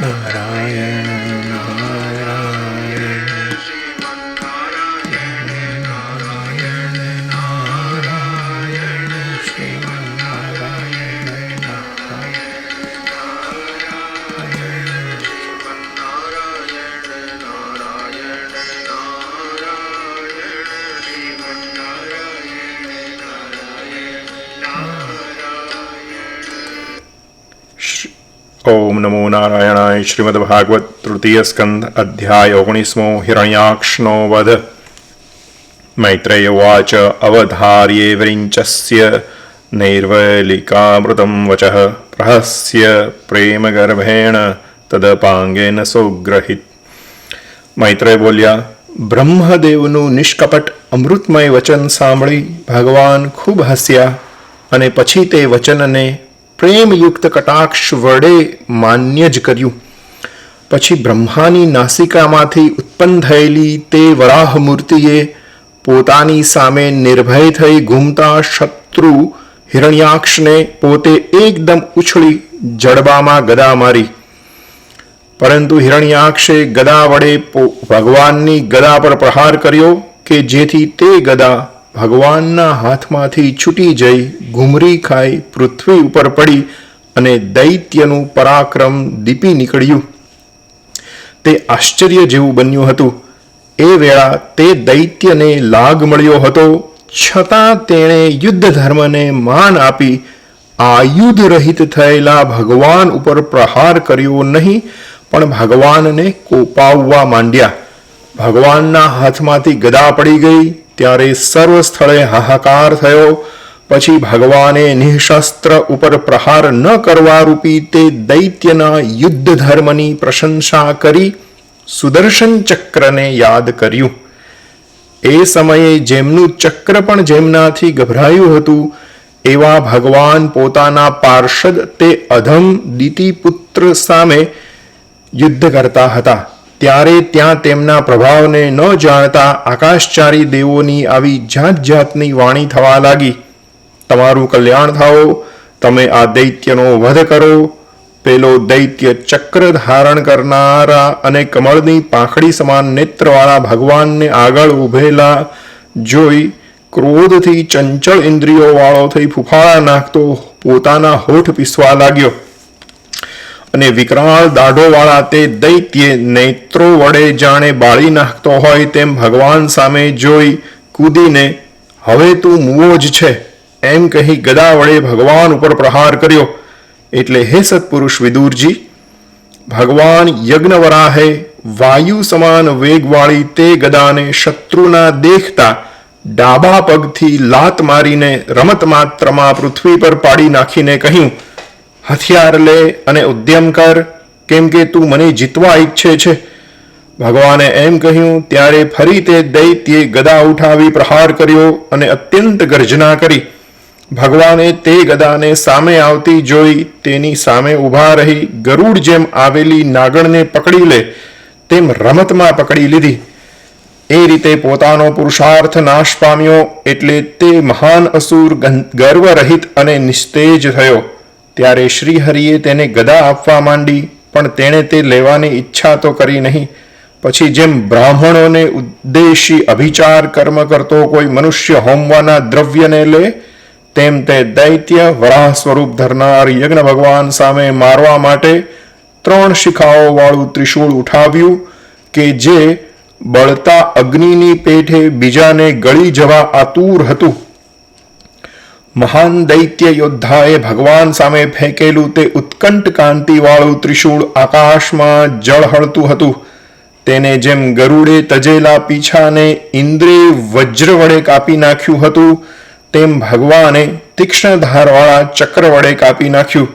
No, no, no. ઓમ નમો નારાયણાય શ્રીમદ ભાગવત તૃતીય સ્કંદ અધ્યાય ઓગણીસમો હિરણ્યાક્ષનો વધ મૈત્રેય ઉવાચ અવધાર્યે વ્રિંચસ્ય નૈર્વલિકામૃતમ વચ પ્રહસ્ય પ્રેમગર્ભેણ તદપાંગેન સુગ્રહિત મૈત્રેય બોલ્યા બ્રહ્મદેવનું નિષ્કપટ અમૃતમય વચન સાંભળી ભગવાન ખૂબ હસ્યા અને પછી તે વચનને પ્રેમયુક્ત કટાક્ષ વડે માન્ય જ કર્યું. પછી બ્રહ્માની નાસિકામાંથી ઉત્પન્ન થયેલી તે વરાહ મૂર્તિએ પોતાની સામે નિર્ભય થઈ ઘૂમતા શત્રુ હિરણ્યાક્ષને પોતે એકદમ ઉછળી જડબામાં ગદા મારી. પરંતુ હિરણ્યાક્ષે ગદા વડે ભગવાનની ગદા પર પ્રહાર કર્યો કે જેથી તે ગદા ભગવાનના હાથમાંથી છૂટી જઈ ઘુમરી ખાઈ પૃથ્વી ઉપર પડી અને દૈત્યનું પરાક્રમ દીપી નીકળ્યું. તે આશ્ચર્ય જેવું બન્યું હતું. એ વેળા તે દૈત્યને લાગ મળ્યો હતો. છતાં તેણે યુદ્ધ ધર્મને માન આપી. આયુધ રહિત થયેલા ભગવાન ઉપર પ્રહાર કર્યો નહીં, પણ ભગવાનને કોપાવવા માંડ્યા. ભગવાનના હાથમાંથી ગદા પડી ગઈ. ત્યારે સર્વ સ્થળે હાહાકાર થયો. પછી ભગવાને નિઃશસ્ત્ર ઉપર પ્રહાર ન કરવા રૂપી તે દૈત્યના યુદ્ધ ધર્મની પ્રશંસા કરી સુદર્શન ચક્રને યાદ કર્યું. એ સમયે જેમનું ચક્ર પણ જેમનાથી ગભરાયું હતું, એવા ભગવાન પોતાના પાર્ષદ તે અધમ દિતિપુત્ર સામે યુદ્ધ કરતા હતા. ત્યારે ત્યાં તેમના પ્રભાવને ન જાણતા આકાશચારી દેવોની આવી જાત જાતની વાણી થવા લાગી. તમારું કલ્યાણ થાઓ, તમે આ દૈત્યનો વધ કરો. પેલો દૈત્ય ચક્ર ધારણ કરનારા અને કમળની પાંખડી સમાન નેત્રવાળા ભગવાનને આગળ ઊભેલા જોઈ ક્રોધથી ચંચળ ઇન્દ્રિયોવાળો થઈ ફૂફાળા નાખતો પોતાના હોઠ પીસવા લાગ્યો. અને વિકરાળ દાઢોવાળા તે દૈત્ય નેત્રો વડે જાણે બાળી નાખતો હોય તેમ ભગવાન સામે જોઈ કૂદીને, હવે તું મૂવો જ છે. એમ કહી ગદા વડે ભગવાન ઉપર પ્રહાર કર્યો. એટલે, હે સત્પુરુષ વિદુરજી, ભગવાન યજ્ઞવરાહે વાયુ સમાન વેગવાળી તે ગદાને શત્રુના દેખતા ડાબા પગથી લાત મારીને રમત માત્રમાં પૃથ્વી પર પાડી નાખીને કહ્યું હથિયાર લે અને ઉદ્યમ કર, કેમ કે તું મને જીતવા ઈચ્છે છે. ભગવાને એમ કહ્યું, ત્યારે ફરી તે દૈત્યે ગદા ઉઠાવી પ્રહાર કર્યો અને અત્યંત ગર્જના કરી. ભગવાને તે ગદાને સામે આવતી જોઈ તેની સામે ઊભા રહી, ગરુડ જેમ આવેલી નાગણને પકડી લે, તેમ રમતમાં પકડી લીધી. એ રીતે પોતાનો પુરુષાર્થ નાશ પામ્યો, એટલે તે મહાન અસુર ગર્વરહિત અને નિસ્તેજ થયો. ત્યારે શ્રીહરિએ તેને ગદા આપવા માંડી, પણ તેણે તે લેવાની ઈચ્છા તો કરી નહીં. પછી જેમ બ્રાહ્મણોને ઉદ્દેશી અભિચાર કર્મ કરતો કોઈ મનુષ્ય હોમવાના દ્રવ્યને લે, તેમ તે દૈત્ય વરાહ સ્વરૂપ ધરનાર યજ્ઞ ભગવાન સામે મારવા માટે ત્રણ શિખાઓવાળું ત્રિશૂળ ઉઠાવ્યું કે જે બળતા અગ્નિની પેઠે બીજાને ગળી જવા આતુર હતું. મહાન દૈત્ય યોદ્ધાએ ભગવાન સામે ફેંકેલું તે ઉત્કંઠ કાંતિવાળું ત્રિશૂળ આકાશમાં જળહળતું હતું. તેને જેમ ગરુડે તજેલા પીછાને ઇન્દ્રે વજ્ર વડે કાપી નાખ્યું હતું, તેમ ભગવાને તીક્ષ્ણ ધારવાળા ચક્ર વડે કાપી નાખ્યું.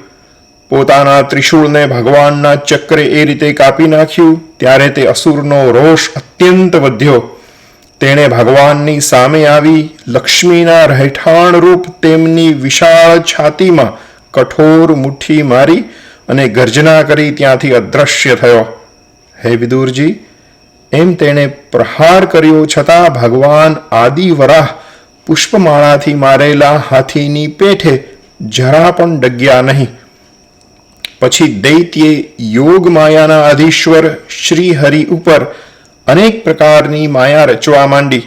પોતાના ત્રિશૂળને ભગવાનના ચક્રે એ રીતે કાપી નાખ્યું, ત્યારે તે અસુરનો રોષ અત્યંત વધ્યો. તેણે ભગવાનની સામે આવી લક્ષ્મીના રહેઠાણ રૂપ તેમની વિશાળ છાતીમાં કઠોર મુઠ્ઠી મારી અને ગર્જના કરી ત્યાંથી અદ્રશ્ય થયો. હે વિદુરજી, એમ તેણે પ્રહાર કર્યો છતાં ભગવાન આદિવરાહ પુષ્પમાળાથી મારેલા હાથીની પેઠે જરા પણ ડગ્યા નહીં. પછી દૈત્યે યોગ માયાના અધીશ્વર શ્રી હરિ ઉપર અનેક પ્રકારની માયા રચવા માંડી,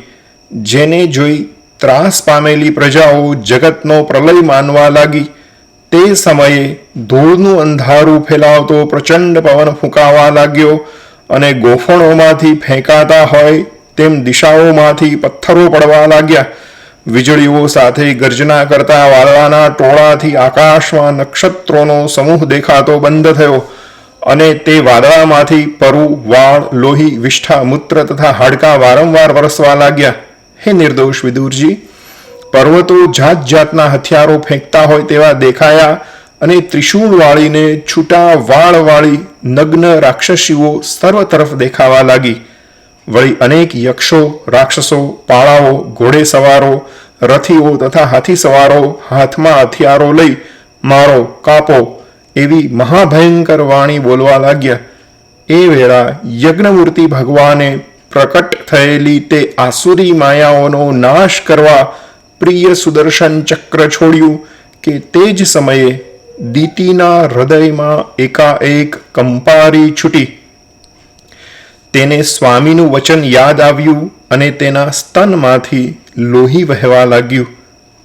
જેને જોઈ ત્રાસ પામેલી પ્રજાઓ જગતનો પ્રલય માનવા લાગી. તે સમયે ધૂળનું અંધારું ફેલાવતો પ્રચંડ પવન ફૂંકાવા લાગ્યો અને ગોફણોમાંથી ફેંકાતા હોય તેમ દિશાઓમાંથી પથ્થરો પડવા લાગ્યા. વીજળીઓ સાથે ગર્જના કરતા વાદળાના ટોળાથી આકાશમાં નક્ષત્રોનો સમૂહ દેખાતો બંધ થયો. અને તે વાદળામાંથી પરુ, વાળ, લોહી, વિષ્ઠા, મૂત્ર તથા હાડકાં વારંવાર વરસવા લાગ્યા. હે નિર્દોષ વિદુરજી, પર્વતો જાત જાતના હથિયારો ફેંકતા હોય તેવા દેખાયા અને ત્રિશૂળ વાળીને છૂટા વાળ વાળી નગ્ન રાક્ષસીઓ સર્વ તરફ દેખાવા લાગી. વળી અનેક યક્ષો, રાક્ષસો, પાળાઓ, ઘોડે સવારો, રથીઓ તથા હાથી સવારો હાથમાં હથિયારો લઈ મારો કાપો. એવી મહાભયંકર વાણી બોલવા લાગ્યા. એ વેળા યજ્ઞમૂર્તિ ભગવાને પ્રકટ થયેલી તે આસુરી માયાઓનો નાશ કરવા પ્રિય સુદર્શન ચક્ર છોડ્યું કે તે જ સમયે દીતીના હૃદયમાં એકાએક કંપારી છૂટી. તેને સ્વામીનું વચન યાદ આવ્યું અને તેના સ્તનમાંથી લોહી વહેવા લાગ્યું.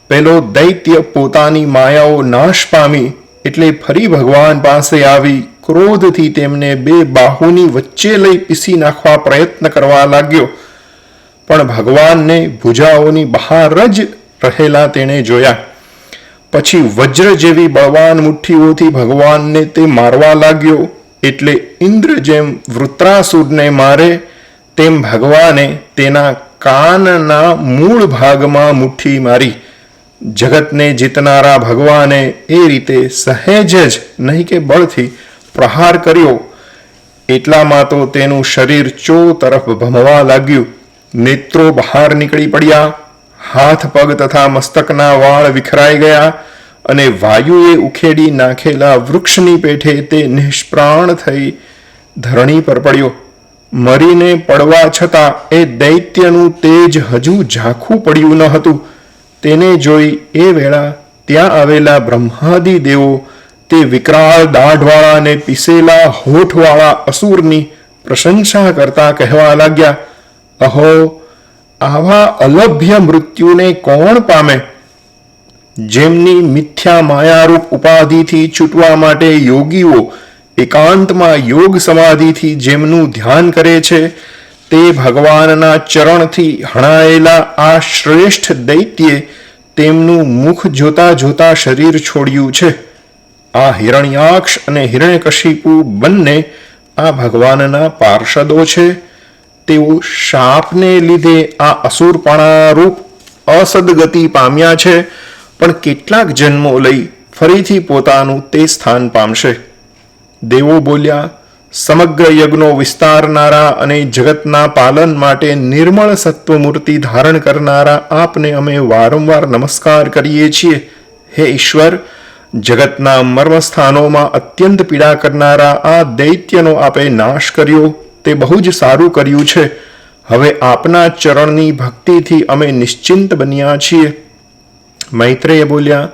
પેલો દૈત્ય પોતાની માયાઓ નાશ પામી એટલે ફરી ભગવાન પાસે આવી, ક્રોધથી તેમને બે બાહુની વચ્ચે લઈ પીસી નાખવા પ્રયત્ન કરવા લાગ્યો. પણ ભગવાનને ભુજાઓની બહાર જ રહેલા તેણે જોયા. પછી વજ્ર જેવી બળવાન મુઠ્ઠીઓથી ભગવાનને તે મારવા લાગ્યો, એટલે ઇન્દ્ર જેમ વૃત્રાસુરને મારે, તેમ ભગવાને તેના કાનના મૂળ ભાગમાં મુઠ્ઠી મારી. જગતને જીતનારા ભગવાને એ રીતે સહેજ જ નહીં કે બળથી પ્રહાર કર્યો. એટલામાં તો તેનું શરીર ચો તરફ ભમવા લાગ્યું. નેત્રો બહાર નીકળી પડ્યા. હાથ પગ તથા મસ્તકના વાળ વિખરાઈ ગયા અને વાયુએ ઉખેડી નાખેલા વૃક્ષની પેઠે તે નિષ્પ્રાણ થઈ ધરણી પર પડ્યો. મરીને પડવા છતાં એ દૈત્યનું તેજ હજુ ઝાંખું પડ્યું ન હતું. તેને જોઈ એ વેળા ત્યાં આવેલા બ્રહ્માદિ દેવો તે વિકરાળ દાઢવાળા અને પીસેલા હોઠવાળા અસુરની પ્રશંસા કરતા કહેવા લાગ્યા, અહો, આવા અલભ્ય મૃત્યુને કોણ પામે? જેમની મિથ્યા માયારૂપ ઉપાધિથી છૂટવા માટે યોગીઓ એકાંતમાં યોગ સમાધિથી જેમનું ધ્યાન કરે છે તે ભગવાનના ચરણથી હણાયેલા આ શ્રેષ્ઠ દૈત્યે તેમનું મુખ જોતા જોતા શરીર છોડ્યું છે. આ હિરણ્યાક્ષ અને હિરણ્યકશિપુ બંને આ ભગવાનના પાર્ષદો છે. તેઓ શાપને લીધે આ અસુરપણારૂપ અસદગતિ પામ્યા છે, પણ કેટલાક જન્મો લઈ ફરીથી પોતાનું તે સ્થાન પામશે. દેવો બોલ્યા સમગ્ર યજ્ઞો વિસ્તારનારા અને જગતના પાલન માટે નિર્મળ સત્વમૂર્તિ ધારણ કરનારા આપને અમે વારંવાર નમસ્કાર કરીએ છીએ. હે ઈશ્વર, જગતના મર્મસ્થાનોમાં અત્યંત પીડા કરનારા આ દૈત્યનો આપે નાશ કર્યો, તે બહુ જ સારું કર્યું છે. હવે આપના ચરણની ભક્તિથી અમે નિશ્ચિંત બન્યા છીએ. મૈત્રેય બોલ્યા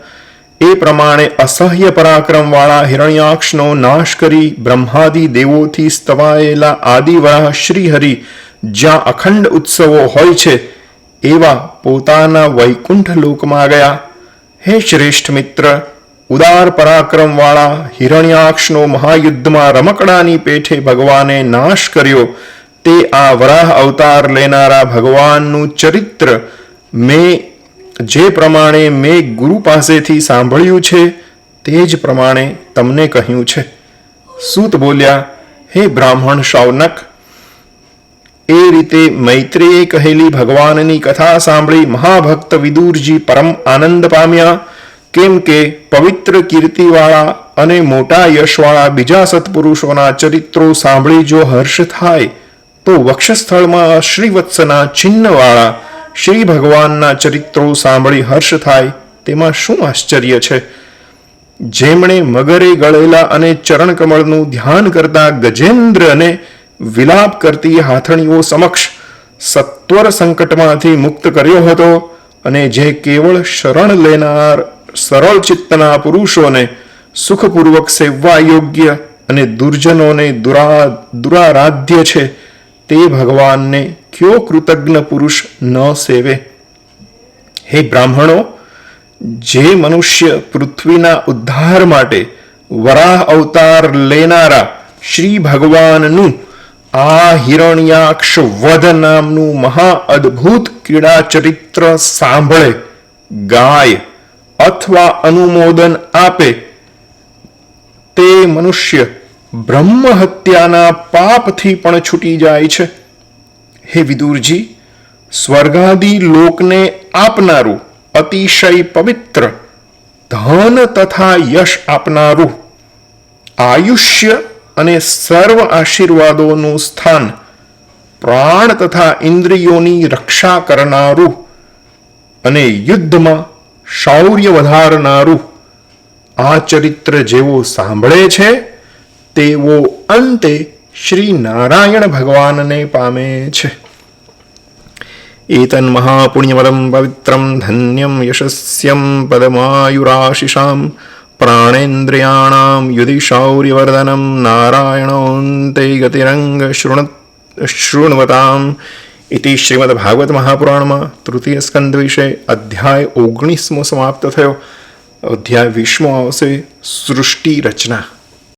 એ પ્રમાણે અસહ્ય પરાક્રમવાળા હિરણ્યાક્ષનો નાશ કરી બ્રહ્માદિ દેવોથી સ્તવાયેલા આદિવરાહ શ્રીહરિ જ્યાં અખંડ ઉત્સવો હોય છે, એવા પોતાના વૈકુંઠ લોકમાં ગયા. હે શ્રેષ્ઠ મિત્ર, ઉદાર પરાક્રમવાળા હિરણ્યાક્ષનો મહાયુદ્ધમાં રમકડાની પેઠે ભગવાને નાશ કર્યો. તે આ વરાહ અવતાર લેનારા ભગવાનનું ચરિત્ર મેં જે પ્રમાણે મેં ગુરુ પાસેથી સાંભળ્યું છે, તે જ પ્રમાણે તમને કહ્યું છે. સૂત બોલ્યા, હે બ્રાહ્મણ શૌનક એ રીતે મૈત્રેયે કહેલી ભગવાનની કથા સાંભળી મહાભક્ત વિદુરજી પરમ આનંદ પામ્યા. કેમ કે પવિત્ર કીર્તિવાળા અને મોટા યશવાળા બીજા સત્પુરુષોના ચરિત્રો સાંભળી જો હર્ષ થાય, તો વક્ષસ્થળમાં શ્રીવત્સના ચિહ્નવાળા શ્રી ભગવાનના ચરિત્રો સાંભળી હર્ષ થાય, તેમાં શું આશ્ચર્ય છે? જેમણે મગરે ગળેલા અને ચરણકમળનું ધ્યાન કરતા ગજેન્દ્રને વિલાપ કરતી હાથણીઓ સમક્ષ સત્વર સંકટમાંથી મુક્ત કર્યો હતો અને જે કેવળ શરણ લેનાર સરળ ચિત્તના પુરુષોને સુખપૂર્વક સેવવા યોગ્ય અને દુર્જનોને દુરા, દુરારાધ્ય છે તે ભગવાનને કયો કૃતજ્ઞ પુરુષ ન સેવે? હે બ્રાહ્મણો, જે મનુષ્ય પૃથ્વીના ઉદ્ધાર માટે વરાહ અવતાર લેનારા શ્રી ભગવાનનું આ હિરણ્યાક્ષ વધ નામનું મહા અદ્ભુત ક્રીડા ચરિત્ર સાંભળે, ગાય અથવા અનુમોદન આપે, તે મનુષ્ય બ્રહ્મ હત્યાના પાપથી પણ છૂટી જાય છે. હે વિદુરજી, સ્વર્ગાદી લોકને આપનારું અતિશય પવિત્ર ધન તથા યશ આપનારું આયુષ્ય અને સર્વ આશીર્વાદોનું સ્થાન પ્રાણ તથા ઇન્દ્રિયોની રક્ષા કરનારું અને યુદ્ધમાં શૌર્ય વધારનારું આ ચરિત્ર જેવો સાંભળે છે તેઓ અંતે શ્રી નારાયણ ભગવાનને પામે છે. એતન મહાપુણ્યવદમ પવિત્રમ ધન્યમ યશસ્યમ પદમાયુરાશિષામ પ્રાણેન્દ્રિયાણામ યુધિ શૌર્યવર્ધનમ નારાયણોન્તે ગતિરંગ શૃણ શૃણવતામ ઇતિ શ્રીમદ ભાગવત મહાપુરાણમાં તૃતીય સ્કંદ વિશે અધ્યાય ઓગણીસમો સમાપ્ત થયો અધ્યાય વીસમો આવશે સૃષ્ટિ રચના